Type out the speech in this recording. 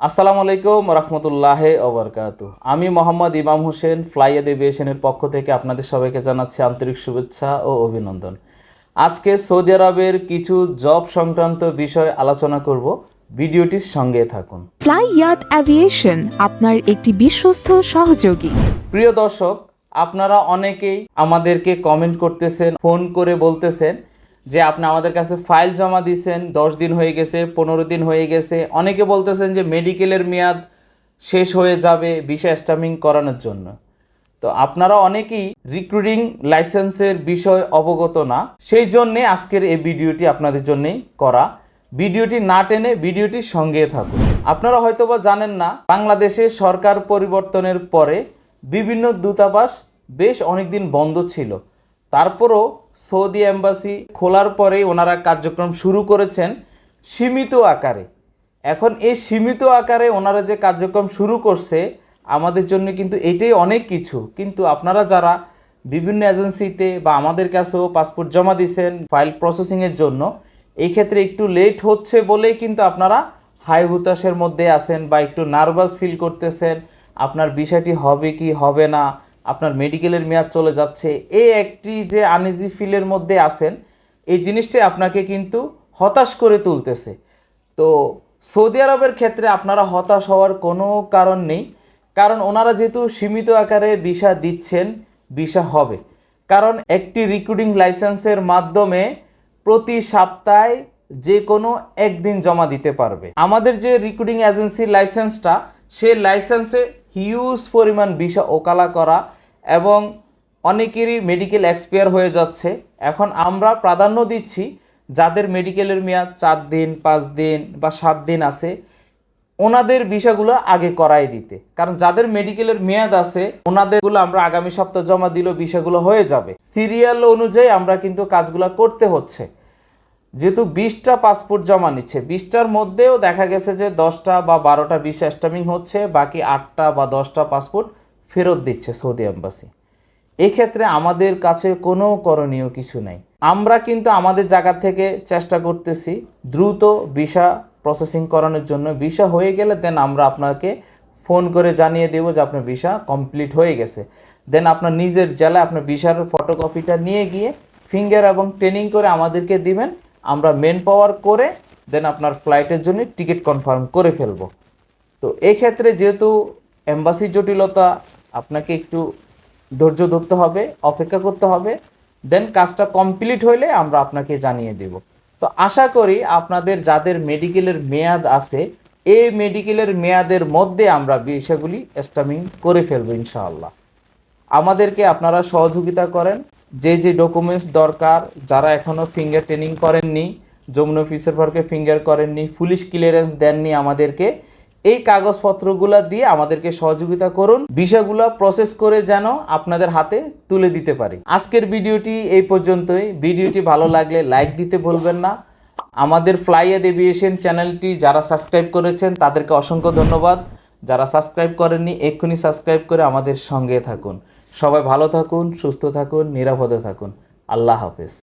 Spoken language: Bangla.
আসসালামু আলাইকুম রহমতুল্লাহ ওবরকাত আমি মোহাম্মদ ইমাম হোসেন ফ্লাইয়াদ এভিয়েশনের পক্ষ থেকে আপনাদের সবাইকে জানাচ্ছি আন্তরিক শুভেচ্ছা ও অভিনন্দন। আজকে সৌদি আরবের কিছু জব সংক্রান্ত বিষয় আলোচনা করব। ভিডিওটির সঙ্গে থাকুন। ফ্লাই ইয়াত অ্যাভিয়েশন আপনার একটি বিশ্বস্ত সহযোগী। প্রিয় দর্শক আপনারা অনেকেই আমাদেরকে কমেন্ট করতেছেন ফোন করে বলতেছেন যে আপনি আমাদের কাছে ফাইল জমা দিয়েছেন, দশ দিন হয়ে গেছে, পনেরো দিন হয়ে গেছে। অনেকে বলতেছেন যে মেডিকেলের মেয়াদ শেষ হয়ে যাবে ভিসা স্টামিং করানোর জন্য। তো আপনারা অনেকেই রিক্রুটিং লাইসেন্সের বিষয় অবগত না। সেই জন্যে আজকের এই ভিডিওটি আপনাদের জন্যেই করা। ভিডিওটি না টেনে ভিডিওটির সঙ্গে থাকুন। আপনারা হয়তোবা জানেন না, বাংলাদেশে সরকার পরিবর্তনের পরে বিভিন্ন দূতাবাস বেশ অনেকদিন বন্ধ ছিল। তারপরও সৌদি এম্বাসি খোলার পরেই ওনারা কার্যক্রম শুরু করেছেন সীমিত আকারে। এখন এই সীমিত আকারে ওনারা যে কার্যক্রম শুরু করছে, আমাদের জন্য কিন্তু এটাই অনেক কিছু। কিন্তু আপনারা যারা বিভিন্ন এজেন্সিতে বা আমাদের কাছেও পাসপোর্ট জমা দিয়েছেন, ফাইল প্রসেসিংয়ের জন্য, এই ক্ষেত্রে একটু লেট হচ্ছে বলেই কিন্তু আপনারা হাই হুতাশের মধ্যে আছেন বা একটু নার্ভাস ফিল করতেছেন, আপনার বিষয়টি হবে কি হবে না আপনার মেডিকেলের মেয়াদ চলে যাচ্ছে। এই একটি যে আনইজি ফিলের মধ্যে আছেন, এই জিনিসটি আপনাকে কিন্তু হতাশ করে তুলতেছে। তো সৌদি আরবের ক্ষেত্রে আপনারা হতাশ হওয়ার কোনো কারণ নেই, কারণ ওনারা যেহেতু সীমিত আকারে ভিসা দিচ্ছেন, ভিসা হবে। কারণ একটি রিক্রুটিং লাইসেন্সের মাধ্যমে প্রতি সপ্তাহে যে কোনো একদিন জমা দিতে পারবে। আমাদের যে রিক্রুটিং এজেন্সির লাইসেন্সটা, সেই লাইসেন্সে হিউজ পরিমাণ ভিসা ওকালা করা এবং অনেকেরই মেডিকেল এক্সপায়ার হয়ে যাচ্ছে। এখন আমরা প্রাধান্য দিচ্ছি যাদের মেডিকেলের মেয়াদ চার দিন, পাঁচ দিন বা সাত দিন আছে, ওনাদের বিষয়গুলো আগে করাই দিতে। কারণ যাদের মেডিকেলের মেয়াদ আছে, ওনাদেরগুলো আমরা আগামী সপ্তাহ জমা দিলেও বিষয়গুলো হয়ে যাবে। সিরিয়াল অনুযায়ী আমরা কিন্তু কাজগুলো করতে হচ্ছে। যেহেতু বিশটা পাসপোর্ট জমা নিচ্ছে, বিশটার মধ্যেও দেখা গেছে যে দশটা বা বারোটা ভিসা স্টামিং হচ্ছে, বাকি আটটা বা দশটা পাসপোর্ট ফেরত দিচ্ছে সৌদি এম্বাসি এক্ষেত্রে আমাদের কাছে কোনো করণীয় কিছু নাই। আমরা কিন্তু আমাদের জায়গা থেকে চেষ্টা করতেছি দ্রুত ভিসা প্রসেসিং করানোর জন্য। ভিসা হয়ে গেলে দেন আমরা আপনাকে ফোন করে জানিয়ে দেবো যে আপনার ভিসা কমপ্লিট হয়ে গেছে। দেন আপনার নিজের জেলায় আপনার ভিসার ফটোকপিটা নিয়ে গিয়ে ফিঙ্গার এবং ট্রেনিং করে আমাদেরকে দিবেন। আমরা মেন পাওয়ার করে দেন আপনার ফ্লাইটের জন্য টিকিট কনফার্ম করে ফেলব। তো এই ক্ষেত্রে যেহেতু এম্বাসির জটিলতা আপনাকে একটু ধৈর্য ধরতে হবে, অপেক্ষা করতে হবে। দেন কাজটা কমপ্লিট হইলে আমরা আপনাকে জানিয়ে দেব। তো আশা করি আপনাদের যাদের মেডিকেলের মেয়াদ আছে, এই মেডিকেলের মেয়াদের মধ্যে আমরা বিষয়গুলি এস্টামিং করে ফেলব ইনশাআল্লাহ। আমাদেরকে আপনারা সহযোগিতা করেন। যে যে ডকুমেন্টস দরকার, যারা এখনও ফিঙ্গার ট্রেনিং করেননি, যমুনা অফিসের ভরকে ফিঙ্গার করেননি, পুলিশ ক্লিয়ারেন্স দেননি আমাদেরকে এই কাগজপত্রগুলো দিয়ে আমাদেরকে সহযোগিতা করুন। বিষয়গুলো প্রসেস করে যেন আপনাদের হাতে তুলে দিতে পারি। আজকের ভিডিওটি এই পর্যন্তই। ভিডিওটি ভালো লাগলে লাইক দিতে ভুলবেন না। আমাদের ফ্লাইয়াদ এভিয়েশন চ্যানেলটি যারা সাবস্ক্রাইব করেছেন, তাদেরকে অসংখ্য ধন্যবাদ। যারা সাবস্ক্রাইব করেননি, এক্ষুনি সাবস্ক্রাইব করে আমাদের সঙ্গে থাকুন। সবাই ভালো থাকুন, সুস্থ থাকুন, নিরাপদে থাকুন। আল্লাহ হাফেজ।